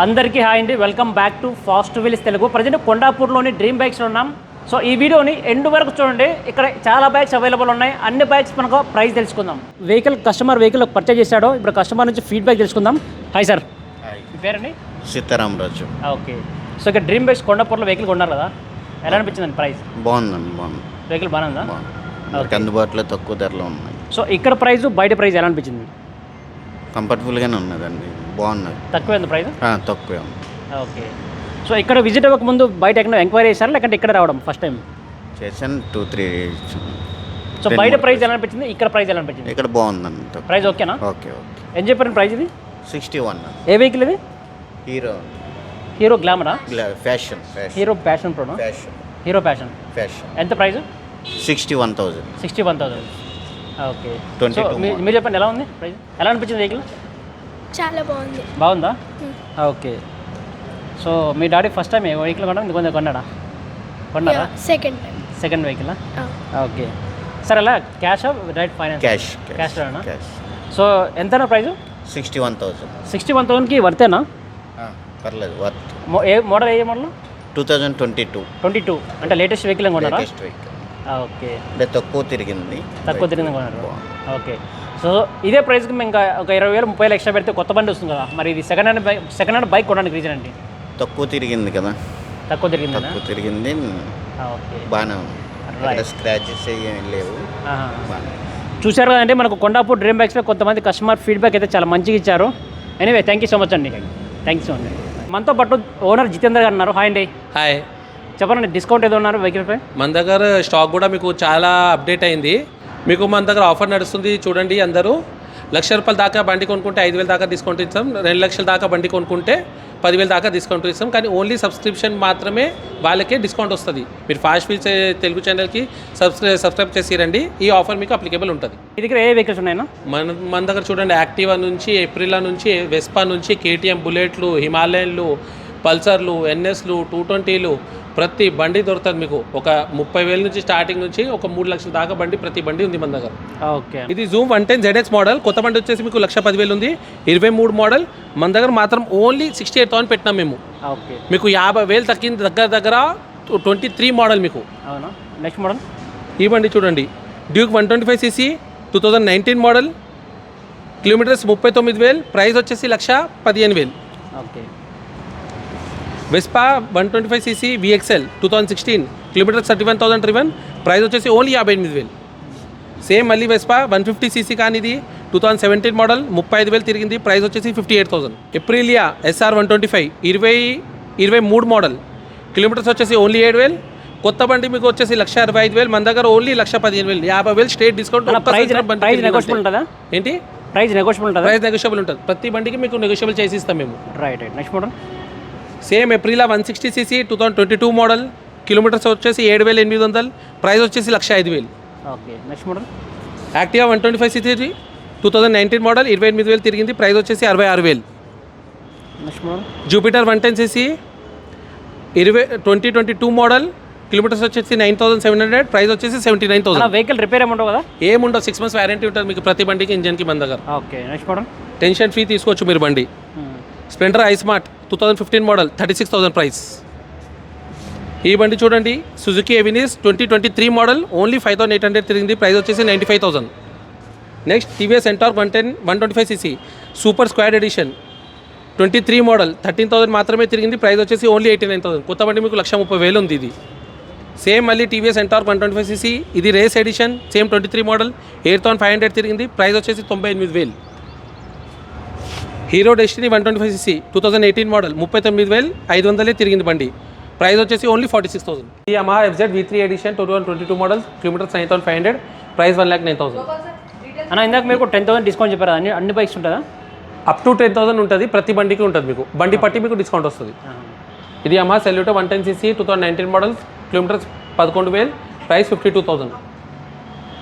అందరికీ హాయ్ అండి. Welcome back to fast wheels Telugu. Present కొండాపూర్లోని dream బైక్స్లో ఉన్నాం. సో ఈ వీడియోని ఎండ్ వరకు చూడండి. ఇక్కడ చాలా బైక్స్ అవైలబుల్ ఉన్నాయి. అన్ని బైక్స్ మనకు ప్రైస్ తెలుసుకుందాం. వెహికల్ కస్టమర్ వెహికల్ పర్చేజ్ చేశాడో ఇప్పుడు కస్టమర్ నుంచి ఫీడ్బ్యాక్ తెలుసుకుందాం. హాయ్ సార్ పేరండి? సీతారామరాజు. ఓకే సో ఇక్కడ డ్రీమ్ బైక్స్ కొండాపూర్లో వెహికల్ కొన్నారు కదా? ఎలా అనిపించిందండి ప్రైస్ బాగుందండి బాగుంది. వెహికల్ బాగుంది. అందుబాటులో తక్కువ ధరలో ఉన్నాయి. సో ఇక్కడ ప్రైస్ బయట ప్రైస్ ఎలా అనిపించింది? కంఫర్టబుల్గానే ఉన్నదండి. బాగున్నది. తక్కువ ఉంది ప్రైస్? ఆ, తక్కువే ఉంది. ఓకే. సో ఇక్కడ విజిట్ అవ్వక ముందు బయట ఎక్కడ ఎంక్వైరీ చేశారా? లేకంటే ఇక్కడ రావడం ఫస్ట్ టైం? చేశాను టూ త్రీ సో బయట ప్రైస్ ఎలా అనిపించింది? ఇక్కడ ప్రైస్ ఎలా అనిపించింది? ఇక్కడ బాగుందండి. ప్రైస్ ఓకేనా? Okay okay. ఏం చెప్పారు ప్రైస్ ఇది? Sixty one. ఏ వెహికల్ ఇది? Hero. Hero గ్లామరా? Fashion fashion. Hero passion ప్రోనా? ఫ్యాషన్. Hero passion. ఫ్యాషన్. ఎంత price? Sixty one thousand sixty one thousand. Okay. 22 so మీ-. మీరు చెప్పండి ఎలా ఉంది? ప్రైస్ ఎలా అనిపించింది వెహికల్ చాలా బాగుంది. బాగుందా? ఓకే. సో మీ డాడీ ఫస్ట్ టైం ఏ వెహికల్ కొనడం ఇంకొంచెం కొన్నాడా? కొన్నారా second time second vehicle okay. Sir ఎలా? Cash direct finance cash cash లోనా? క్యాష్ సో ఎంతనా price sixty one thousand sixty one థౌసండ్కి వర్తేనా పర్లేదు వర్త్ మో- ఏ మోడల్ ఏ model two thousand twenty two twenty two అంటే లేటెస్ట్ వెహికల్ కొన్నారా? లేటెస్ట్ వెహికల్ ఓకే అంటే తక్కువ తిరిగింది. తక్కువ తిరిగింది కొన్నారు. ఓకే సో ఇదే ప్రైస్కి మేము ఇంకా ఒక ఇరవై వేలు ముప్పై ఎక్స్ట్రా పెడితే కొత్త బండి వస్తుంది కదా. మరి ఇది second hand bike second hand bike కొనడానికి రీజన్ అండి తక్కువ తిరిగింది కదా. తక్కువ తిరిగిందా? తక్కువ తిరిగింది. ఓకే బాగానే ఉంది. స్క్రాచెస్ ఏం లేవు. బాగానే చూశారు కదండి మనకు కొండాపూర్ డ్రీమ్ బైక్స్లో కొంతమంది కస్టమర్ ఫీడ్బ్యాక్ అయితే చాలా మంచిగా ఇచ్చారు. Anyway thank you so much అండి. థ్యాంక్ యూ సో మచ్ మనతో పాటు ఓనర్ జితేందర్ గారు ఉన్నారు. హాయ్ అండి. హాయ్ చెప్పండి డిస్కౌంట్ ఏదో ఉన్నారు వెహికల్ పై? మన దగ్గర స్టాక్ కూడా మీకు చాలా అప్డేట్ అయింది. మీకు మన దగ్గర ఆఫర్ నడుస్తుంది చూడండి అందరూ. లక్ష రూపాయల దాకా బండి కొనుక్కుంటే ఐదు వేల దాకా డిస్కౌంట్ ఇస్తాం. రెండు లక్షల దాకా బండి కొనుక్కుంటే పదివేల దాకా డిస్కౌంట్ ఇస్తాం. కానీ ఓన్లీ సబ్స్క్రిప్షన్ మాత్రమే వాళ్ళకే డిస్కౌంట్ వస్తుంది. మీరు ఫాస్ట్ ఫీల్స్ తెలుగు ఛానల్కి సబ్స్క్రై సబ్స్క్రైబ్ చేసిరండి ఈ ఆఫర్ మీకు అప్లికేబుల్ ఉంటుంది. మీ దగ్గర ఏ వెహికల్స్ ఉన్నాయన్నా? మన మన దగ్గర చూడండి యాక్టివా నుంచి ఏప్రిలా నుంచి వెస్పా నుంచి కేటీఎం బుల్లెట్లు హిమాలయన్లు పల్సర్లు ఎన్ఎస్లు టూ ట్వంటీలు ప్రతి బండి దొరుకుతుంది మీకు. ఒక ముప్పై వేల నుంచి స్టార్టింగ్ నుంచి ఒక మూడు లక్షల దాకా బండి ప్రతి బండి ఉంది మన దగ్గర. ఓకే. ఇది Xoom one ten ZX model. కొత్త బండి వచ్చేసి మీకు లక్ష పదివేలు ఉంది. ఇరవై మూడు మోడల్. మన దగ్గర మాత్రం ఓన్లీ సిక్స్టీ ఎయిట్ థౌసండ్ పెట్టినాం మేము. ఓకే. మీకు యాభై వేలు తగ్గింది దగ్గర దగ్గర ట్వంటీ త్రీ మోడల్ మీకు. అవునా? Next model? ఈ బండి చూడండి. Duke one twenty five CC two thousand nineteen model. Kilometres ముప్పై తొమ్మిది వేలు. ప్రైస్ వచ్చేసి లక్ష పదిహేను వేలు. Okay. Vespa one twenty five CC VXL two thousand sixteen kilometres thirty one thousand రివన్ price వచ్చేసి ఓన్లీ యాభై ఎనిమిది వేలు. సేమ్ మళ్ళీ వెస్పా వన్ ఫిఫ్టీ సీసీ కానీ ఇది టూ థౌసండ్ సెవెంటీన్ మోడల్ ముప్పై ఐదు వేలు తిరిగింది ప్రైస్ వచ్చేసి fifty eight thousand Aprilia SR one twenty five ఇరవై ఇరవై మూడు మోడల్ కిలోమీటర్స్ వచ్చేసి ఓన్లీ ఏడు వేలు. కొత్త బండి మీకు వచ్చేసి లక్ష అరవై ఐదు వేలు మన దగ్గర ఓన్లీ లక్ష పదిహేను వేలు. యాభై వేలు స్టేట్ డిస్కౌంట్ ఏంటి? ప్రైస్ నెగోషియబుల్ ఉంటుందా? ప్రైస్ నెగోషియబుల్ ఉంటుంది. ప్రతి బండికి మీకు నెగోషియబుల్ చేసి ఇస్తాం మేము. Right right next model same April one sixty CC two thousand twenty two model kilometres వచ్చేసి ఏడు వేల ఎనిమిది వందలు ప్రైస్ వచ్చేసి లక్ష ఐదు వేలు. Okay next model? Activa one twenty five CC two thousand nineteen model ఇరవై ఎనిమిది వేలు తిరిగింది ప్రైస్ వచ్చేసి అరవై ఆరు వేలు. Next model? Jupiter one ten CC ఇరవై twenty twenty two model kilometres వచ్చేసి nine thousand seven hundred price వచ్చేసి seventy nine thousand. Vehicle repair ఏమి ఉండవు కదా? ఏముండవు సిక్స్ మంత్స్ వ్యారంటీ ఉంటుంది మీకు ప్రతి బండికి ఇంజన్కి మన దగ్గర okay next model? Tension free తీసుకోవచ్చు మీరు బండి. Splendor i smart two thousand fifteen model thirty six thousand price ఈ బండి చూడండి Suzuki Avenis twenty twenty three model only five thousand eight hundred తిరిగింది ప్రైస్ వచ్చేసి ninety five thousand next TVS Ntorq one ten one twenty five CC super squad edition twenty three model thirteen thousand మాత్రమే తిరిగింది price వచ్చేసి only eighty nine thousand కొత్త బండి మీకు లక్ష ముప్పై వేలు ఉంది ఇది. సేమ్ మళ్ళీ TVS Ntorq one twenty five CC ఇది race edition same twenty three model eight thousand five hundred తిరిగింది ప్రైస్ వచ్చేసి తొంభై ఎనిమిది వేలు. Hero Destini one twenty five CC two thousand eighteen model ముప్పై తొమ్మిది వేలు ఐదు వందలే తిరిగింది బండి. ప్రైస్ వచ్చేసి ఓన్లీ ఫార్టీ సిక్స్ థౌసండ్ ఈ అమా FZ V three edition two thousand twenty two model kilometres nine thousand five hundred price one lakh nine thousand అన్న ఇందాక మీకు టెన్ థౌసండ్ డిస్కౌంట్ చెప్పారు? అన్ని అన్ని బైక్స్ ఉంటుందా? అప్ టు టెన్ థౌసండ్ ఉంటుంది ప్రతి బండికి ఉంటుంది మీకు. బండి పట్టి మీకు డిస్కౌంట్ వస్తుంది. ఇది అమా Saluto one ten CC two thousand nineteen model kilometres పదకొండు వేలు price fifty two thousand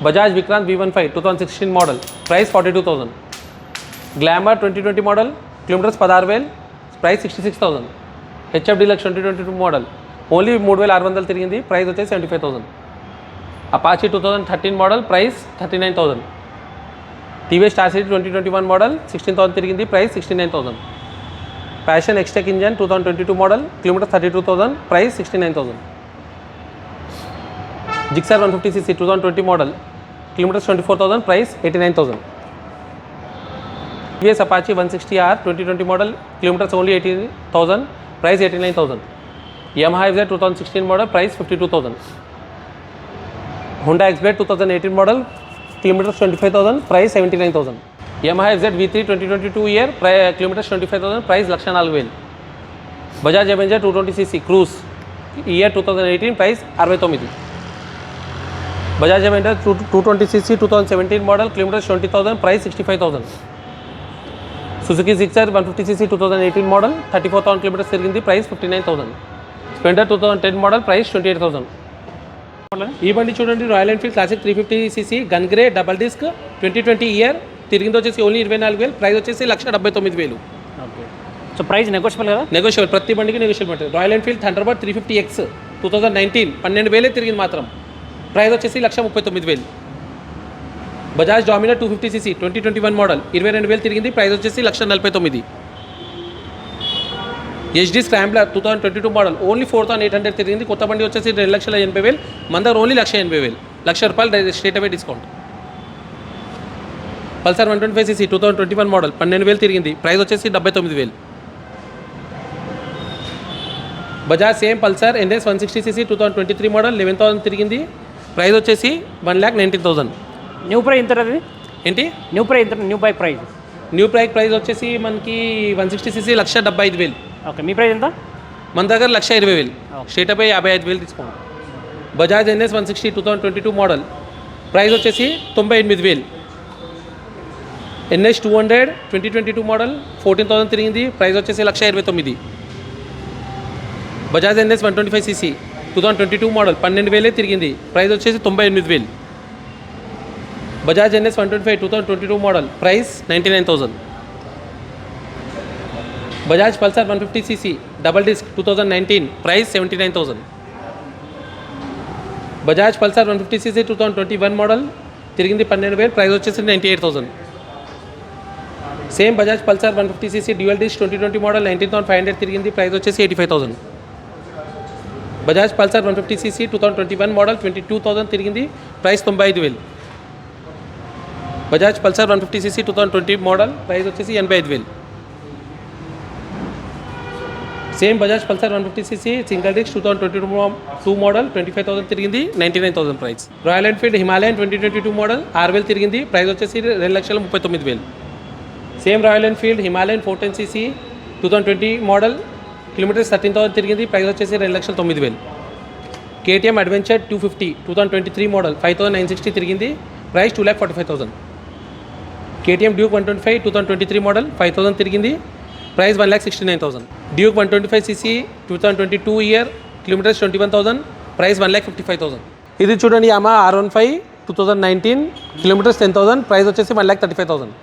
Bajaj Vikrant V one five two thousand sixteen model price forty two thousand Glamour twenty twenty model kilometres పదహారు వేలు price sixty six thousand. HF Deluxe twenty twenty two model only మూడు వేల ఆరు వందలు తిరిగింది price వచ్చేసి seventy five thousand. Apache two thousand thirteen model price thirty nine thousand. TVS Star City twenty twenty one model sixteen thousand తిరిగింది price sixty nine thousand. Passion XTEC engine two thousand twenty two model kilometre thirty two thousand price sixty nine thousand. Gixxer one fifty six two thousand twenty model kilometres twenty four thousand price eighty nine thousand. TVS Apache one sixty R twenty twenty model kilometres only eighty thousand price eighty nine thousand Yamaha ఎక్సెడ్ two thousand sixteen model price fifty two thousand Honda X Blade two thousand eighteen model kilometres twenty five thousand price seventy nine thousand Yamaha ఎక్సెడ్ V three twenty twenty two year ప్రై kilometres twenty five thousand price lakh నాలుగు వేలు Bajaj Avenger two twenty CC cruise year two thousand eighteen price అరవై తొమ్మిది Bajaj Avenger two two twenty CC two thousand seventeen model kilometres twenty thousand price sixty five thousand Suzuki Gixxer one fifty CC two thousand eighteen model thirty four thousand kilometres తిరిగింది price fifty nine thousand Splendor two thousand ten model price twenty eight thousand ఈ బండి చూడండి Royal Enfield Classic three fifty CC gun grey double disc twenty twenty year తిరిగింది వచ్చేసి only ఇరవై నాలుగు వేలు price వచ్చేసి లక్ష డెబ్బై తొమ్మిది వేలు. ఓకే సో ప్రైస్ నెగోషియబుల్ కదా? నెగోషియబుల్ ప్రతి బండికి నెగోషియబుల్ ఉంటుంది. Royal Enfield Thunderbird three fifty X two thousand nineteen పన్నెండు వేలే తిరిగింది మాత్రం. ప్రైస్ వచ్చేసి లక్ష ముప్పై తొమ్మిది వేలు. Bajaj Dominar two fifty CC twenty twenty one model ఇరవై రెండు వేలు తిరిగింది ప్రైస్ వచ్చేసి లక్ష నలభై తొమ్మిది. HD Scrambler two thousand twenty two model only four thousand eight hundred తిరిగింది కొత్త బండి వచ్చేసి రెండు లక్షల ఎనభై వేలు మన దగ్గర ఓన్లీ లక్ష ఎనభై వేలు లక్ష రూపాయలు straight away discount Pulsar one twenty five CC two thousand twenty one model పన్నెండు వేలు తిరిగింది ప్రైస్ వచ్చేసి డెబ్బై తొమ్మిది వేలు. Bajaj same Pulsar NS one sixty CC two thousand twenty three model eleven thousand తిరిగింది ప్రైస్ వచ్చేసి one lakh nineteen thousand. New price ఎంత అది ఏంటి? న్యూ ప్రైస్ ఎంత new bike price new price price వచ్చేసి మనకి వన్ సిక్స్టీ సీసీ లక్ష డెబ్బై ఐదు వేలు. ఓకే మీ ప్రైస్ ఎంత? మన దగ్గర లక్ష ఇరవై వేలు. స్టేట్ అపై యాభై ఐదు వేలు తీసుకోండి Bajaj NS one sixty two thousand twenty two model price వచ్చేసి తొంభై ఎనిమిది వేలు. NS two hundred twenty twenty two model fourteen thousand తిరిగింది. ప్రైస్ వచ్చేసి లక్ష ఇరవై తొమ్మిది. Bajaj NS one twenty five CC two thousand twenty two model పన్నెండు వేలే తిరిగింది. ప్రైస్ వచ్చేసి తొంభై ఎనిమిది వేలు. Bajaj NS one twenty five two thousand twenty two model price ninety nine thousand. Bajaj Pulsar one fifty CC double disc two thousand nineteen price seventy nine thousand. Bajaj Pulsar one fifty CC two thousand twenty one model తిరిగింది పన్నెండు వేలు price వచ్చేసి ninety eight thousand. Same Bajaj Pulsar one fifty CC dual disc twenty twenty model nineteen thousand five hundred తిరిగింది price వచ్చేసి eighty five thousand. Bajaj Pulsar one fifty CC two thousand twenty one model twenty two thousand తిరిగింది price తొంభై ఐదు వేలు. Bajaj Pulsar one fifty CC two thousand twenty model price వచ్చేసి ఎనభై ఐదు వేలు. Same Bajaj Pulsar one fifty CC single disc two thousand twenty two two model twenty five thousand తిరిగింది ninety nine thousand price Royal Enfield Himalayan twenty twenty two model ఆరు వేలు తిరిగింది price వచ్చేసి రెండు లక్షల ముప్పై తొమ్మిది వేలు. Same Royal Enfield Himalayan four ten CC two thousand twenty model kilometres thirteen thousand తిరిగింది ప్రైస్ వచ్చేసి రెండు లక్షల తొమ్మిది వేలు. KTM Adventure two fifty two thousand twenty three model five thousand nine sixty తిరిగింది price two lakh forty five thousand KTM Duke one twenty five two thousand twenty three model five thousand తిరిగింది. Price one lakh sixty nine thousand Duke one twenty five CC two thousand twenty two year kilometres twenty one thousand price one lakh fifty five thousand ఇది చూడండి Yamaha R one five two thousand nineteen kilometres ten thousand price వచ్చేసి one lakh thirty five thousand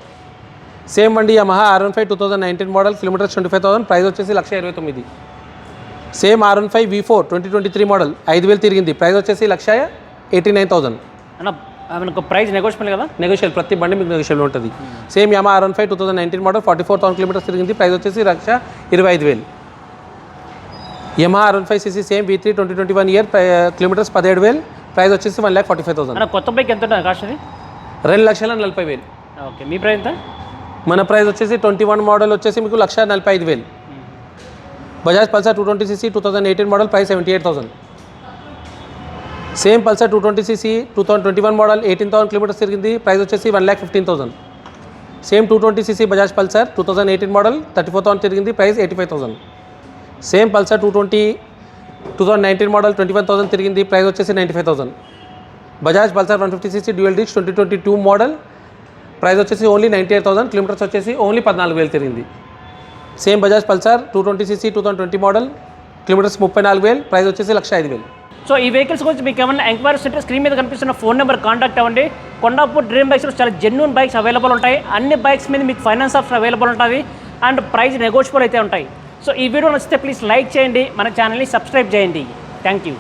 same అండి Yamaha R one five two thousand nineteen model kilometres twenty five thousand price వచ్చేసి లక్ష ఇరవై తొమ్మిది. Same R one five V four twenty twenty three model ఐదు వేలు తిరిగింది. Price వచ్చేసి లక్ష ఎయిటీ నైన్ థౌసండ్ అన్న మనకు ప్రైస్ నెగోషియబుల్ కదా? నెగోషియల్ ప్రతి బండి మీకు నెగోషియల్ ఉంటుంది. Same Yamaha R one five two thousand nineteen model forty four thousand kilometres తిరిగింది. ప్రైస్ వచ్చేసి లక్ష ఇరవై ఐదు వేలు. Yamaha R one five CC same V three twenty twenty one year kilometres పదిహేడు వేలు. ప్రైస్ వచ్చేసి one lakh forty five thousand కొత్త bike ఎంత ఉంటుంది కాస్ట్ అది? రెండు లక్షల నలభై వేలు. ఓకే మీ ప్రైస్ ఎంత? మన ప్రైస్ వచ్చేసి ట్వంటీ వన్ మోడల్ వచ్చేసి మీకు లక్ష నలభై ఐదు వేలు. Bajaj Pulsar two twenty CC two thousand eighteen model price seventy eight thousand same Pulsar two twenty CC two thousand twenty one model eighteen thousand kilometres తిరిగింది. Price వచ్చేసి one lakh fifteen thousand same two twenty CC Bajaj Pulsar two thousand eighteen model thirty four thousand తిరిగింది. Price eighty five thousand same Pulsar two twenty two thousand nineteen model twenty one thousand తిరిగింది. Price వచ్చేసి ninety five thousand Bajaj Pulsar one fifty CC dual disc twenty twenty two model price వచ్చేసి only ninety eight thousand kilometres వచ్చేసి only పద్నాలుగు వేలు తిరిగింది. Same Bajaj Pulsar two twenty CC two thousand twenty model kilometres ముప్పై నాలుగు వేలు. Price వచ్చేసి లక్ష ఐదు వేలు. సో ఈ వెహికల్స్ గురించి మీకు ఏమైనా ఎంక్వైరీస్ ఉంటే స్క్రీన్ మీద కనిపిస్తున్న ఫోన్ నెంబర్ కాంటాక్ట్ అవ్వండి. కొండాపూర్ డ్రీమ్ బైక్స్లో చాలా జెన్యున్ బైక్స్ అవైలబుల్ ఉంటాయి. అన్ని బైక్స్ మీద మీకు ఫైనాన్స్ ఆప్షన్ అవైలబుల్ ఉంటుంది. అండ్ ప్రైస్ నెగోషియబుల్ అయితే ఉంటాయి. సో ఈ వీడియో నచ్చితే ప్లీజ్ లైక్ చేయండి. మన ఛానల్ని సబ్స్క్రైబ్ చేయండి. Thank you